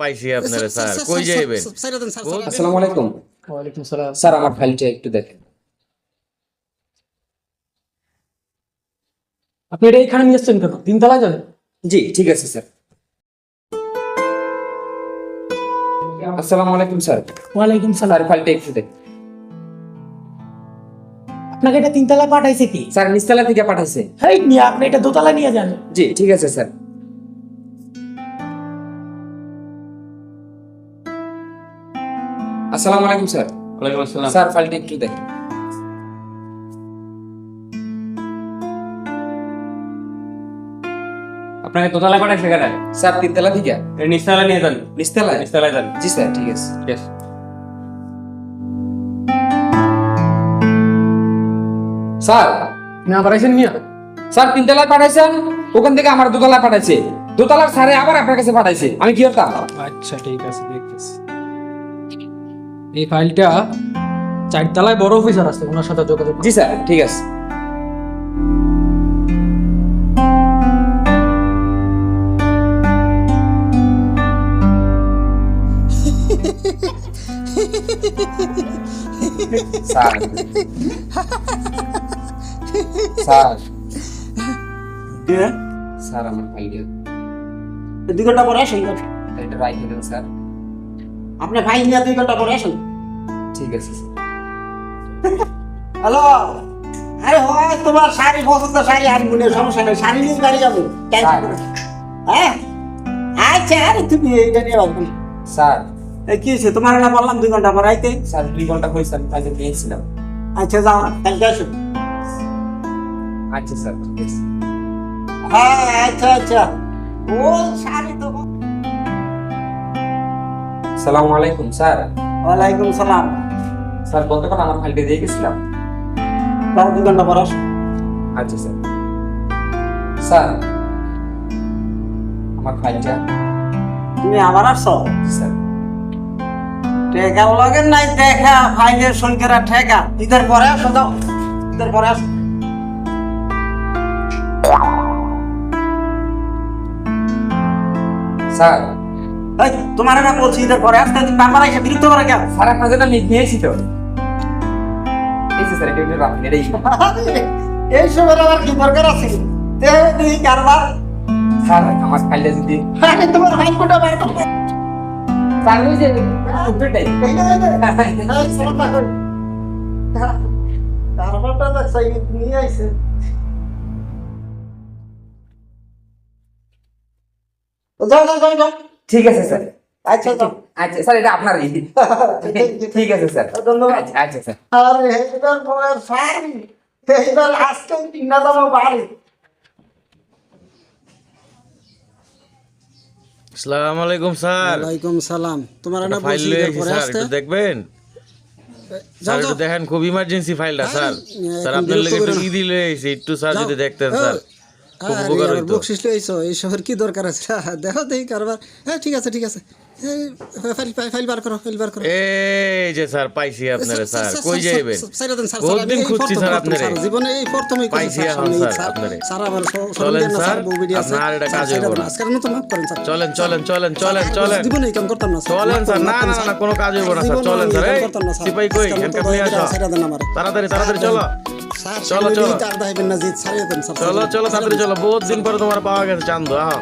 পাইছি আপনারা স্যার কই যাইবেন? আসসালামু আলাইকুম। ওয়ালাইকুম সালাম। স্যার আমার ফাইলটা একটু দেখেন। আপনি এটা এখানে নিয়ে এসছেন কেন? তিনতলায় যাবেন? জি ঠিক আছে স্যার। আসসালামু আলাইকুম স্যার। ওয়ালাইকুম সালাম। স্যার ফাইলটা একটু দেখেন। আপনাকে এটা তিনতলা পাঠাইছে কি? স্যার নিচতলা থেকে পাঠাইছে। হেই নিয়ে আপনি এটা দোতলায় নিয়ে যান। জি ঠিক আছে স্যার। আসসালামু আলাইকুম স্যার। ওয়ালাইকুম আসসালাম। স্যার ফাইলটা একটু দেখেন। আপনাকে দোতলা পাঠাইছে কেন স্যার তিনতলা থেকে এই নিচতলা নিয়ে যান। নিচতলায়? নিচতলায় যান। জি স্যার ঠিক আছে। Yes. স্যার। না পাঠাইছেন নিয়ে স্যার তিনতলায় পাঠাইছেন? ওখান থেকে আমার দোতলায় পাঠাইছে। দোতলার স্যারে আবার আপনার কাছে পাঠাইছে। আমি কি করতাম? আচ্ছা ঠিক আছে দেখতেছি। এই ফাইলটা চারতলায় বড় অফিসার আছে ওনার সাথে যোগাযোগ জি স্যার ঠিক আছে। Sir sir. স্যার আমার ফাইলটা। দুই ঘণ্টা পরে আসেন। এটা রাইখে দেন স্যার। আপনি ভাই নিয়ে দুই ঘণ্টা পরে আসেন। ঠিক আছে হ্যালো? আরে হয় তোমার শাড়ি পছন্দ শাড়ি আর মনে সমস্যা নেই। শাড়ি নিয়ে গাড়ি যাব। হ্যাঁ? আচ্ছা আরে তুমি এইটা নিয়ে যাব স্যার। কি হয়েছে? তোমার না বললাম দুই ঘণ্টা পরে আইতে স্যার দুই ঘণ্টা হয়েছে আমি কাজে পেয়েছিলাম আচ্ছা যাও কালকে আসো। আচ্ছা স্যার ঠিক আছে। হ্যাঁ আচ্ছা আচ্ছা। ও শাড়ি তো সালামু আলাইকুম স্যার। ওয়ালাইকুম সালাম। স্যার গতকাল আমার ফাইলটা দিয়ে গেছিলাম? তাও দুই ঘণ্টা পরে আচ্ছা স্যার। স্যার আমার ফাইলটা তুমি আবার আসছো স্যার। টেকার লগে নাই দেখা ফাইলের সংখ্যারা ঠেকা। ঈদের পরে আসো যাও। ঈদের পরে আসো। স্যার এই তোমার না বলছি ঈদের পরে আসতে তুমি বারবার এসে বিরক্ত করে কেন? স্যার আপনার জন্য নিয়েছি তো। এই স্যার এটা একটু রাখুন এটাই এই সময়। আবার কি দরকার আছে? তে তুই কারবার স্যার আমার ফাইলটা যদি আরে তোমার ভাই কোটা বার করো স্যার ওই যে কর। কারবারটা দেখছ এই নিয়ে আইছে। যাও যাও যাও যাও। ঠিক আছে স্যার। আচ্ছা আচ্ছা স্যার এটা আপনারই। ঠিক আছে স্যার। ধন্যবাদ। আচ্ছা আচ্ছা স্যার। আরে এইবার বলার সারি এইবার আজকে কিনা বাড়ি। আসসালামু আলাইকুম স্যার। ওয়ালাইকুম সালাম। তোমার না ফাইল বলছি লয়ে ঈদের আইছি পরে স্যার দেখবেন? স্যার দেখেন খুব ইমার্জেন্সি ফাইলটা স্যার। স্যার আপনার লেগে একটু আইছি একটু স্যার যদি দেখতেন স্যার। খুব উপকার হইতো। বকশিস লইছো এইসবের কি দরকার আছে? দেখো দেখি কারবার। হ্যাঁ ঠিক আছে ঠিক আছে। ফাইল ফাইল- ফাইল বার করো ফাইল বার করো। এই যে স্যার পাইছি আপনারা স্যার কই যাইবেন? সাইরা দেন স্যার বহুত স্যার, দিন আমি এই খুঁজছি স্যার আপনারে। জীবনে এই প্রথমই পাইছি স্যার, এখন সামনে স্যার স্যার, আপনারে। স্যার আবার চলেন স্যার, বউ বেরিয়ে আছে। আপনার এটা কাজ সাইরা না। আজকের মতো মাফ করেন স্যার। চলেন চলেন চলেন চলেন চলেন। জীবনে কাম করতাম না চলেন স্যার না না কোনো কাজ হইব না স্যার। চলেন স্যার। এই। সিপাই কই নিয়ে আসো। তাড়াতাড়ি তাড়াতাড়ি চলো। চলো, চলো। চলো। চলো তাড়াতাড়ি চলো বহুত দিন পরে তোমার পাওয়া গেছে চান্দু আহ